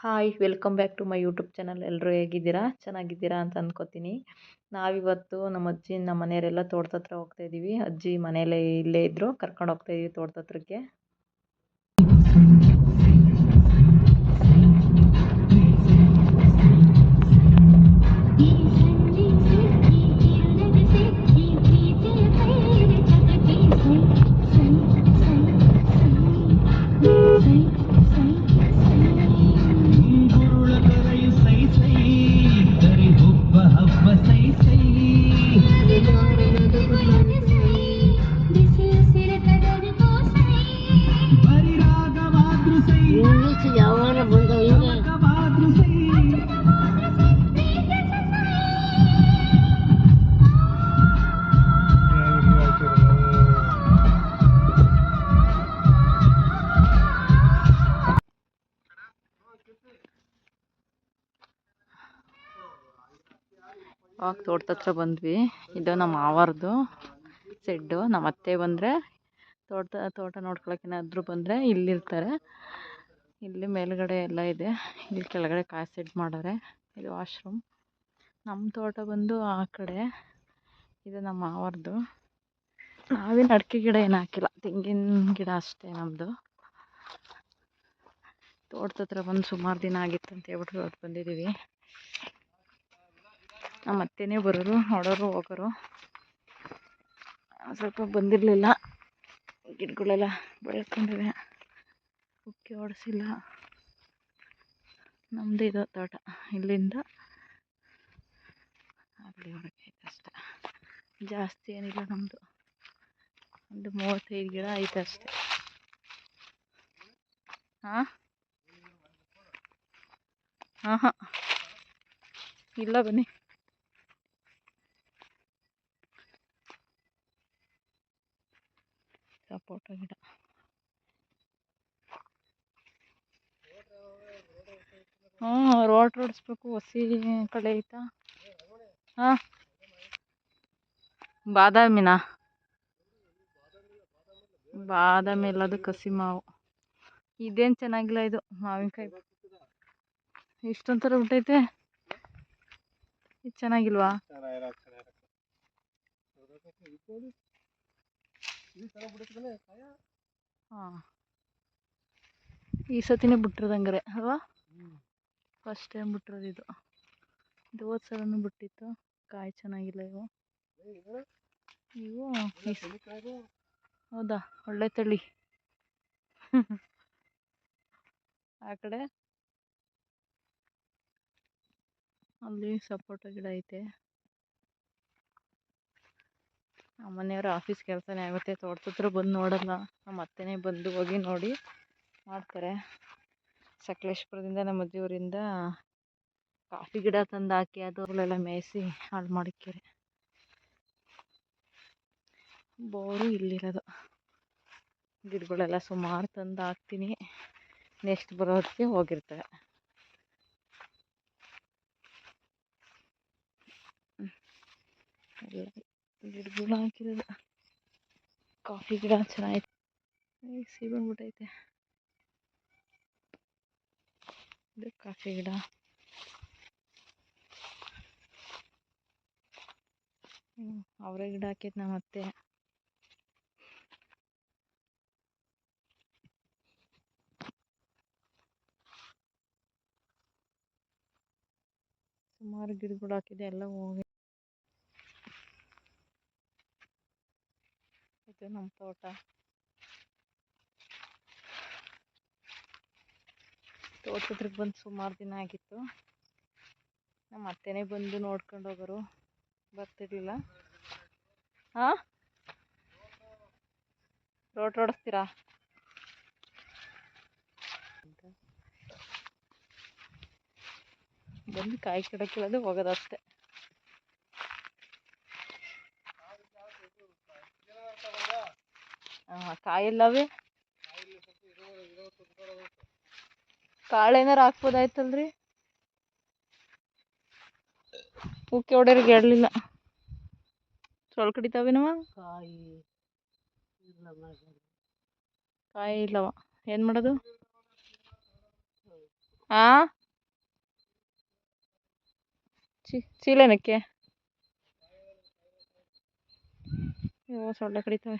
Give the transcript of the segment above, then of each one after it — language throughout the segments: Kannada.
Hi welcome back to my YouTube channel ಎಲ್ಲರೂ ಹೇಗಿದ್ದೀರಾ? ಚೆನ್ನಾಗಿದ್ದೀರಾ ಅಂತ ಅಂದ್ಕೋತೀನಿ. ನಾವಿವತ್ತು ನಮ್ಮ ಅಜ್ಜಿ, ನಮ್ಮ ಮನೆಯವರೆಲ್ಲ ತೋಟದ ಹತ್ರ ಹೋಗ್ತಾ ಇದ್ದೀವಿ. ಅಜ್ಜಿ ಮನೆಯಲ್ಲೇ ಇಲ್ಲೇ ಇದ್ದರು ಕರ್ಕೊಂಡು ಹೋಗ್ತಾ ಇದ್ದೀವಿ ತೋಟದ ಹತ್ರಕ್ಕೆ. ಅವಾಗ ತೋಟದ ಹತ್ರ ಬಂದ್ವಿ. ಇದು ನಮ್ಮ ಮಾವಾರ್ದು ಸೆಡ್ಡು ನಮ್ಮ ಅತ್ತೆ ಬಂದರೆ ತೋಟ ತೋಟ ಏನಾದರೂ ಬಂದರೆ ಇಲ್ಲಿರ್ತಾರೆ. ಇಲ್ಲಿ ಮೇಲ್ಗಡೆ ಎಲ್ಲ ಇದೆ. ಇಲ್ಲಿ ಕೆಳಗಡೆ ಕಾರ್ ಸೆಡ್ ಮಾಡವ್ರೆ. ಇದು ವಾಶ್ರೂಮ್ ನಮ್ಮ ತೋಟ ಬಂದು ಆ ಕಡೆ ಇದು ನಮ್ಮ ಮಾವಾರ್ದು. ನಾವೇನು ಅಡಿಕೆ ಗಿಡ ಏನು ಹಾಕಿಲ್ಲ. ತೆಂಗಿನ ಗಿಡ ಅಷ್ಟೇ ನಮ್ಮದು ತೋಟದ ಹತ್ರ ಬಂದು ಸುಮಾರು ದಿನ ಆಗಿತ್ತು ಅಂತ ಹೇಳ್ಬಿಟ್ಟು ಬಂದಿದ್ದೀವಿ ನಮ್ಮ ಅತ್ತೆನೇ ಬರೋರು, ನೋಡೋರು, ಹೋಗೋರು. ಸ್ವಲ್ಪ ಬಂದಿರಲಿಲ್ಲ. ಗಿಡಗಳೆಲ್ಲ ಬೆಳ್ಕೊಂಡಿವೆ. ಉಕ್ಕಿ ಓಡಿಸಿಲ್ಲ ನಮ್ಮದು ಇದು ತೋಟ. ಇಲ್ಲಿಂದ ಅಲ್ಲಿ ಹೊರಗೆ ಜಾಸ್ತಿ ಏನಿಲ್ಲ ನಮ್ಮದು ಒಂದು ಮೂವತ್ತೈದು ಗಿಡ ಐತೆ ಅಷ್ಟೆ. ಹಾಂ? ಹಾಂ ಹಾಂ. ಇಲ್ಲ ಬನ್ನಿ. ಸಪೋಟ ಗಿಡ. ಹ್ಞೂ ರೋಡ್ ರೋಡಿಸ್ಬೇಕು ಹಸಿ ಕಡೆ ಐತಾ. ಹಾಂ. ಬಾದಾಮಿನ? ಬಾದಾಮಿ ಎಲ್ಲದು ಕಸಿ ಮಾವು. ಇದೇನು ಚೆನ್ನಾಗಿಲ್ಲ ಇದು, ಮಾವಿನಕಾಯಿ. ಇಷ್ಟೊಂಥರ ಬಿಟ್ಟೈತೆ ಇದು ಚೆನ್ನಾಗಿಲ್ವಾ? ಹಾಂ. ಈ ಸತಿನೇ ಬಿಟ್ಟಿರೋದಂಗಾರೆ ಅಲ್ವಾ? ಫಸ್ಟ್ ಟೈಮ್ ಬಿಟ್ಟಿರೋದು ಇದು. ಇದು ಹೋದ ಸಲನೂ ಬಿಟ್ಟಿತ್ತು. ಕಾಯಿ ಚೆನ್ನಾಗಿಲ್ಲ ಇವು. ಇವು ಹೌದಾ? ಒಳ್ಳೆ ತಳಿ. ಆ ಕಡೆ? ಅಲ್ಲಿ ಸಪೋಟ ಗಿಡ ಐತೆ. ನಮ್ಮ ಮನೆಯವ್ರ ಆಫೀಸ್ ಕೆಲಸನೇ ಆಗುತ್ತೆ. ತೋಟದ ಬಂದು ನೋಡಲ್ಲ. ನಮ್ಮ ಅತ್ತೆನೇ ಬಂದು ಹೋಗಿ ನೋಡಿ ಮಾಡ್ತಾರೆ. ಸಕಲೇಶ್ಪುರದಿಂದ ನಮ್ಮ ಅಜ್ಜಿಯವರಿಂದ ಕಾಫಿ ಗಿಡ ತಂದು ಹಾಕಿ ಅದರಲ್ಲೆಲ್ಲ ಮೇಯಿಸಿ ಹಾಳು ಮಾಡಿಕ್ಕಿರಿ ಬೋರು ಇಲ್ಲಿರೋದು. ಗಿಡಗಳೆಲ್ಲ ಸುಮಾರು ತಂದು ಹಾಕ್ತೀನಿ. ನೆಕ್ಸ್ಟ್ ಬರೋದಕ್ಕೆ ಹೋಗಿರ್ತವೆ. ಎಲ್ಲ ಗಿಡಗಳು ಹಾಕಿರೋದು ಕಾಫಿ ಗಿಡ ಚೆನ್ನಾಗೈತೆ. ಸೀ ಬಂದ್ಬಿಟ್ಟೈತೆ ಇದು ಕಾಫಿ ಗಿಡ. ಅವರ ಗಿಡ ಹಾಕೈತೆ ನಮ್ಮ ಅತ್ತೆ ಸುಮಾರು ಗಿಡಗಳು ಹಾಕಿದೆ ಎಲ್ಲ ಹೋಗಿ ನಮ್ಮ ತೋಟ. ತೋಟದ್ರಿಗೆ ಬಂದು ಸುಮಾರು ದಿನ ಆಗಿತ್ತು. ನಮ್ಮ ಅತ್ತೆನೇ ಬಂದು ನೋಡ್ಕೊಂಡು ಹೋಗೋರು. ಬರ್ತಿರ್ಲಿಲ್ಲ. ಹಾಂ ರೋಟ್ ಓಡಿಸ್ತೀರಾ? ಬಂದು ಕಾಯಿ ಗಿಡ ಕೀಳೋದು ಹೋಗೋದು ಅಷ್ಟೇ ಹಾಂ ಕಾಯಿಲ್ಲವೇ. ಕಾಳು ಏನಾರು ಹಾಕ್ಬೋದಾಯ್ತಲ್ರಿ? ಉಕ್ಕಿ ಹೊಡೆಯೋರಿಗೆ ಹೇಳಲಿಲ್ಲ ಸೊಳ್ಳೆ ಕಡಿತಾವೇನವ ಕಾಯಿ ಕಾಯಿ ಇಲ್ಲವ. ಏನು ಮಾಡೋದು? ಆ? ಚಿ ಚೀಲನಕ್ಕೆ. ಅಯ್ಯೋ ಸೊಳ್ಳೆ ಕಡಿತವೆ.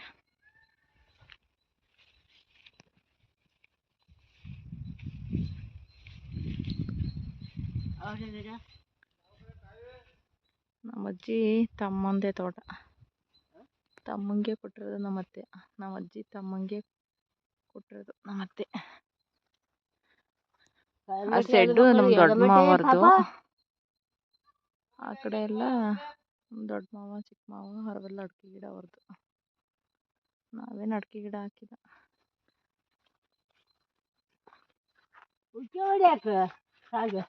ನಮ್ಮ ಅಜ್ಜಿ ತಮ್ಮಂದೇ ತೋಟ. ತಮ್ಮಂಗೆ ಕೊಟ್ಟಿರೋದು ನಮ್ಮ ಅತ್ತೆ ನಮ್ಮ ಅಜ್ಜಿ ತಮ್ಮಂಗೆ ಕೊಟ್ಟಿರೋದು ನಮ್ಮ ಅತ್ತೆ ಆ ಸೆಡ್ಡು ನಮ್ಮ ದೊಡ್ಡ ಮಾವರ್ದು. ಆ ಕಡೆ ಎಲ್ಲ ದೊಡ್ಡ ಮಾವ ಚಿಕ್ಕ ಮಾವ ಅವರೆಲ್ಲ ಅಡಿಕೆ ಗಿಡ ಅವ್ರದ್ದು. ನಾವೇನು ಅಡಿಕೆ ಗಿಡ ಹಾಕಿಲ್ಲ. ಹಾಗೆ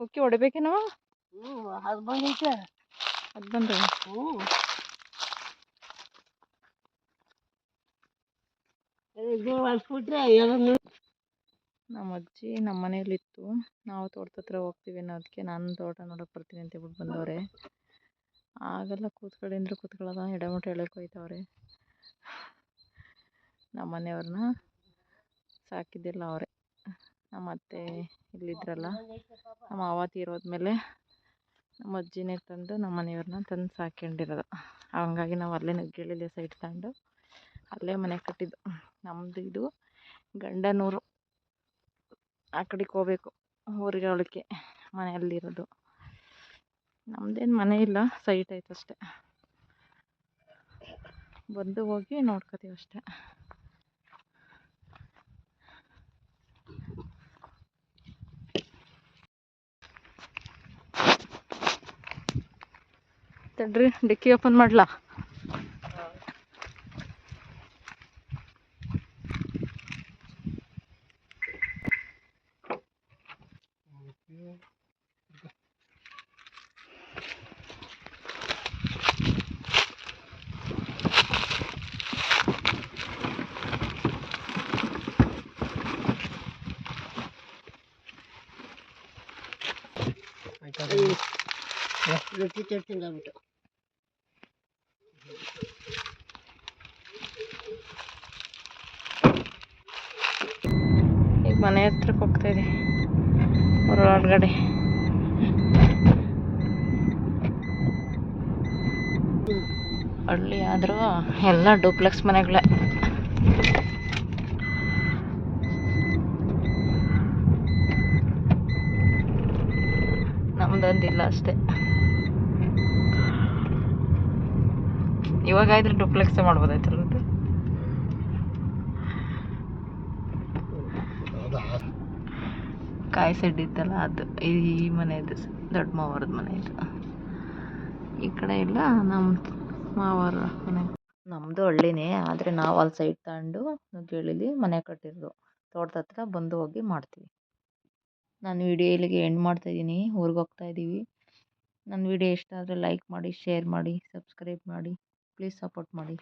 ಉಕ್ಕಿ ಹೊಡಿಬೇಕೇನೋ ಹ್ಞೂ ಅದು ಬಂದೈತೆ. ಅದು ಹ್ಞೂ ಏನೋ ನಮ್ಮ ಅಜ್ಜಿ ನಮ್ಮ ಮನೆಯಲ್ಲಿತ್ತು ನಾವು ತೋಟದ ಹತ್ರ ಹೋಗ್ತೀವಿ ಅನ್ನೋದಕ್ಕೆ ನಾನು ತೋಟ ನೋಡೋಕೆ ಬರ್ತೀನಿ ಅಂತ ಹೇಳ್ಬಿಟ್ಟು ಬಂದವ್ರೆ. ಆಗೆಲ್ಲ ಕೂತ್ಕೊಳ್ಳಿ ಅಂದ್ರೆ ಕೂತ್ಕೊಳ್ಳೋದ ಎಡೆಮುಟ ಹೇಳಕ್ ಹೋಯ್ತವ್ರೆ. ನಮ್ಮ ಮನೆಯವ್ರನ್ನ ಸಾಕಿದ್ದಿಲ್ಲ ಅವರೇ. ನಮ್ಮ ಅತ್ತೆ ಇಲ್ಲಿದ್ರಲ್ಲ ನಮ್ಮ ಅವ್ವ ತೀರೋದ್ಮೇಲೆ ನಮ್ಮ ಅಜ್ಜಿನೇ ತಂದು ನಮ್ಮ ಮನೆಯವ್ರನ್ನ ತಂದು ಸಾಕೊಂಡಿರೋದು ಹಂಗಾಗಿ ನಾವು ಅಲ್ಲೇ ನುಗ್ಗೇಳಿಲಿ ಸೈಟ್ ತಗೊಂಡು ಅಲ್ಲೇ ಮನೆ ಕಟ್ಟಿದ್ದು. ನಮ್ಮದು ಇದು ಗಂಡನೂರು. ಆ ಕಡೆಗೆ ಹೋಗ್ಬೇಕು ಊರಿಗೆ ಅವಳಿಕೆ ಮನೆಯಲ್ಲಿರೋದು. ನಮ್ಮದೇನು ಮನೆ ಇಲ್ಲ ಸೈಟ್ ಐತೆ ಅಷ್ಟೇ ಬಂದು ಹೋಗಿ ನೋಡ್ಕೋತೀವಿ ಅಷ್ಟೇ. ತಡ್ರಿ ಡಿಕ್ಕಿ ಓಪನ್ ಮಾಡ್ಲಾ? ರೊಟ್ಟಿ ತರ್ತೀನಿ ಅಂದ್ಬಿಟ್ಟು. ಈಗ ಮನೆ ಹತ್ರಕ್ಕೆ ಹೋಗ್ತಾ ಇದೆ ಹೊರಗಡೆ. ಹಳ್ಳಿ ಆದರೂ ಎಲ್ಲ ಡೂಪ್ಲೆಕ್ಸ್ ಮನೆಗಳೇ. ನಮ್ದೊಂದಿಲ್ಲ ಅಷ್ಟೇ. ಇವಾಗ ಆದ್ರೆ ಮಾಡಬಹುದು ಮಾಡ್ಬೋದಾಯ್ತಲ್ಲ ಅದು? ಕಾಯಿ ಸೆಡ್ ಇತ್ತಲ್ಲ ಅದು ಈ ಮನೆಯದು ದೊಡ್ಡ ಮಾವರದ ಮನೆ ಇದು. ಈ ಕಡೆ ಇಲ್ಲ ನಮ್ಮ ಮಾವರ ಮನೆ. ನಮ್ಮದು ಹಳ್ಳಿನೇ ಆದರೆ ನಾವು ಅಲ್ಲಿ ಸೈಡ್ ತಗೊಂಡು ನುಗ್ಗೇಳಿಲಿ ಮನೆ ಕಟ್ಟಿರೋದು. ತೋಟದ ಹತ್ರ ಬಂದು ಹೋಗಿ ಮಾಡ್ತೀವಿ. ನಾನು ವಿಡಿಯೋ ಇಲ್ಲಿಗೆ ಎಂಡ್ ಮಾಡ್ತಾಯಿದ್ದೀನಿ ಊರಿಗೆ ಹೋಗ್ತಾ ಇದ್ದೀವಿ ನನ್ನ ವಿಡಿಯೋ ಇಷ್ಟ ಆದರೆ ಲೈಕ್ ಮಾಡಿ ಶೇರ್ ಮಾಡಿ ಸಬ್ಸ್ಕ್ರೈಬ್ ಮಾಡಿ. ಪ್ಲೀಸ್ ಸಪೋರ್ಟ್ ಮಾಡಿ